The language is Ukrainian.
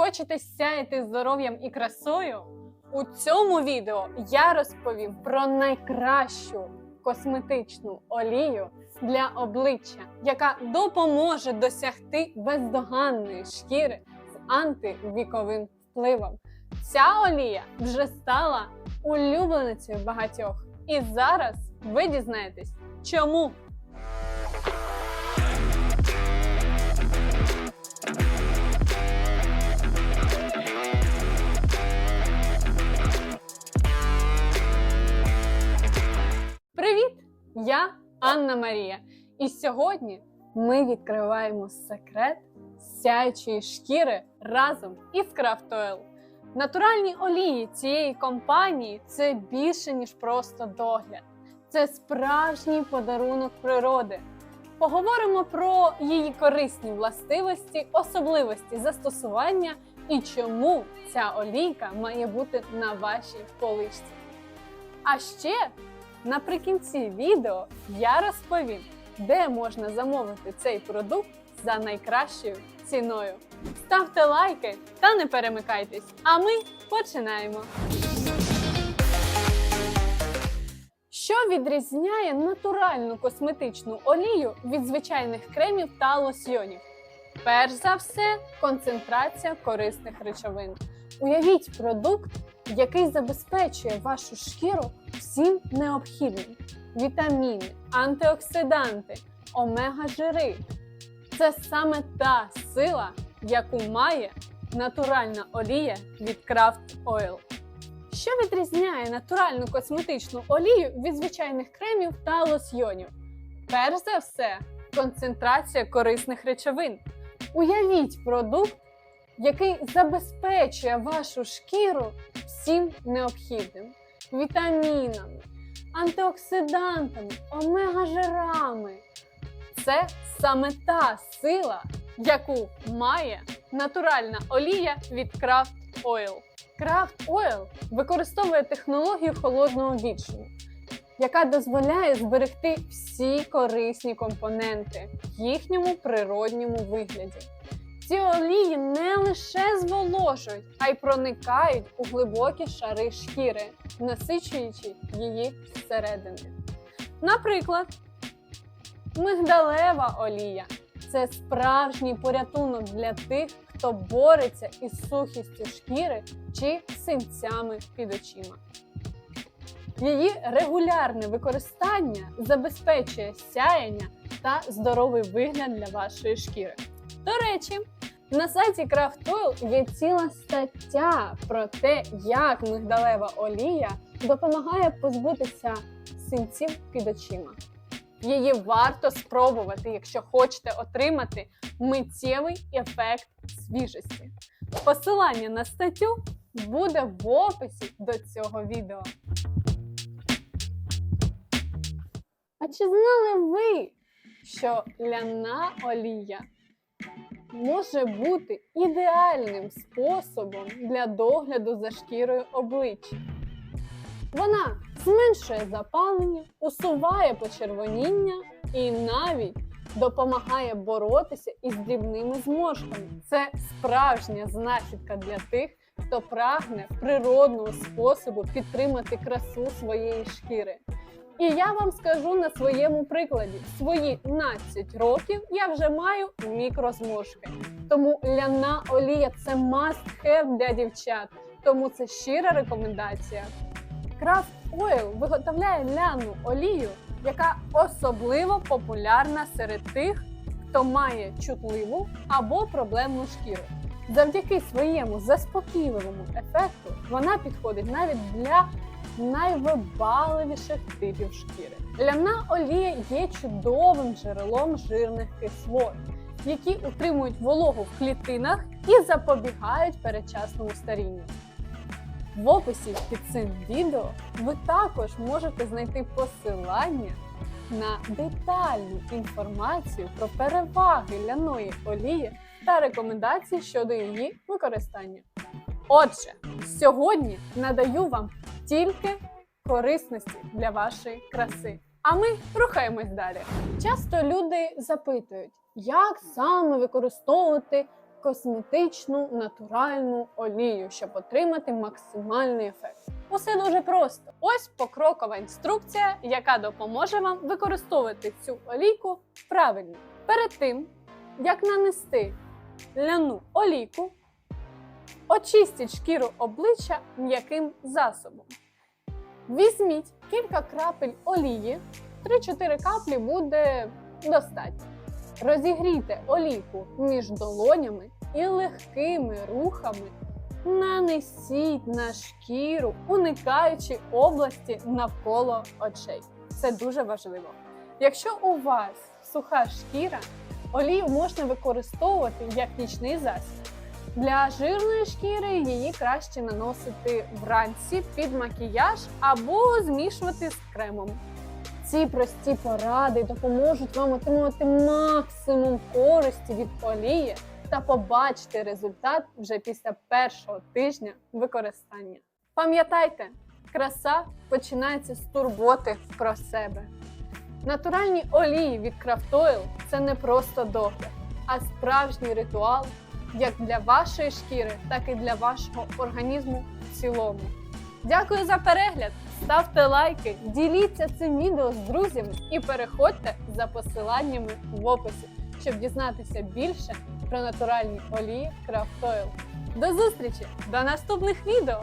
Хочете сяяти здоров'ям і красою? У цьому відео я розповім про найкращу косметичну олію для обличчя, яка допоможе досягти бездоганної шкіри з антивіковим впливом. Ця олія вже стала улюбленицею багатьох. І зараз ви дізнаєтесь, чому. Я Анна Марія. І сьогодні ми відкриваємо секрет сяючої шкіри разом із Craft. Натуральні олії цієї компанії це більше, ніж просто догляд. Це справжній подарунок природи. Поговоримо про її корисні властивості, особливості застосування і чому ця олійка має бути на вашій поличці. А ще наприкінці відео я розповім, де можна замовити цей продукт за найкращою ціною. Ставте лайки та не перемикайтесь. А ми починаємо. Що відрізняє натуральну косметичну олію від звичайних кремів та лосьйонів? Перш за все, концентрація корисних речовин. Уявіть продукт, який забезпечує вашу шкіру всім необхідним: вітаміни, антиоксиданти, омега-жири. Це саме та сила, яку має натуральна олія від Craft Oil. Що відрізняє натуральну косметичну олію від звичайних кремів та лосьйонів? Перш за все, концентрація корисних речовин. Уявіть продукт, який забезпечує вашу шкіру всім необхідним: вітамінами, антиоксидантами, омега-жирами. Це саме та сила, яку має натуральна олія від Craft Oil. Craft Oil використовує технологію холодного відчину, яка дозволяє зберегти всі корисні компоненти в їхньому природньому вигляді. Ці олії не лише зволожують, а й проникають у глибокі шари шкіри, насичуючи її зсередини. Наприклад, мигдалева олія це справжній порятунок для тих, хто бореться із сухістю шкіри чи синцями під очима. Її регулярне використання забезпечує сяяння та здоровий вигляд для вашої шкіри. До речі, на сайті Craft Oil є ціла стаття про те, як мигдалева олія допомагає позбутися синців під очима. Її варто спробувати, якщо хочете отримати миттєвий ефект свіжості. Посилання на статтю буде в описі до цього відео. А чи знали ви, що ляна олія може бути ідеальним способом для догляду за шкірою обличчя? Вона зменшує запалення, усуває почервоніння і навіть допомагає боротися із дрібними зморшками. Це справжня знахідка для тих, хто прагне природного способу підтримати красу своєї шкіри. І я вам скажу на своєму прикладі: свої 12 років я вже маю мікрозморшки. Тому ляна олія це must have для дівчат. Тому це щира рекомендація. Craft Oil виготовляє ляну олію, яка особливо популярна серед тих, хто має чутливу або проблемну шкіру. Завдяки своєму заспокійливому ефекту вона підходить навіть для найвибаливіших типів шкіри. Ляна олія є чудовим джерелом жирних кислот, які утримують вологу в клітинах і запобігають передчасному старінню. В описі під цим відео ви також можете знайти посилання на детальну інформацію про переваги ляної олії та рекомендації щодо її використання. Отже, сьогодні надаю вам тільки корисності для вашої краси. А ми рухаємось далі. Часто люди запитують, як саме використовувати косметичну натуральну олію, щоб отримати максимальний ефект. Усе дуже просто. Ось покрокова інструкція, яка допоможе вам використовувати цю олійку правильно. Перед тим, як нанести ляну олійку, очистіть шкіру обличчя м'яким засобом. Візьміть кілька крапель олії, 3-4 каплі буде достатньо. Розігрійте олійку між долонями і легкими рухами нанесіть на шкіру, уникаючи області навколо очей. Це дуже важливо. Якщо у вас суха шкіра, олію можна використовувати як нічний засіб. Для жирної шкіри її краще наносити вранці під макіяж або змішувати з кремом. Ці прості поради допоможуть вам отримувати максимум користі від олії та побачити результат вже після першого тижня використання. Пам'ятайте, краса починається з турботи про себе. Натуральні олії від Craft це не просто догляд, а справжній ритуал як для вашої шкіри, так і для вашого організму в цілому. Дякую за перегляд! Ставте лайки, діліться цим відео з друзями і переходьте за посиланнями в описі, щоб дізнатися більше про натуральні олії Крафтойл. До зустрічі! До наступних відео!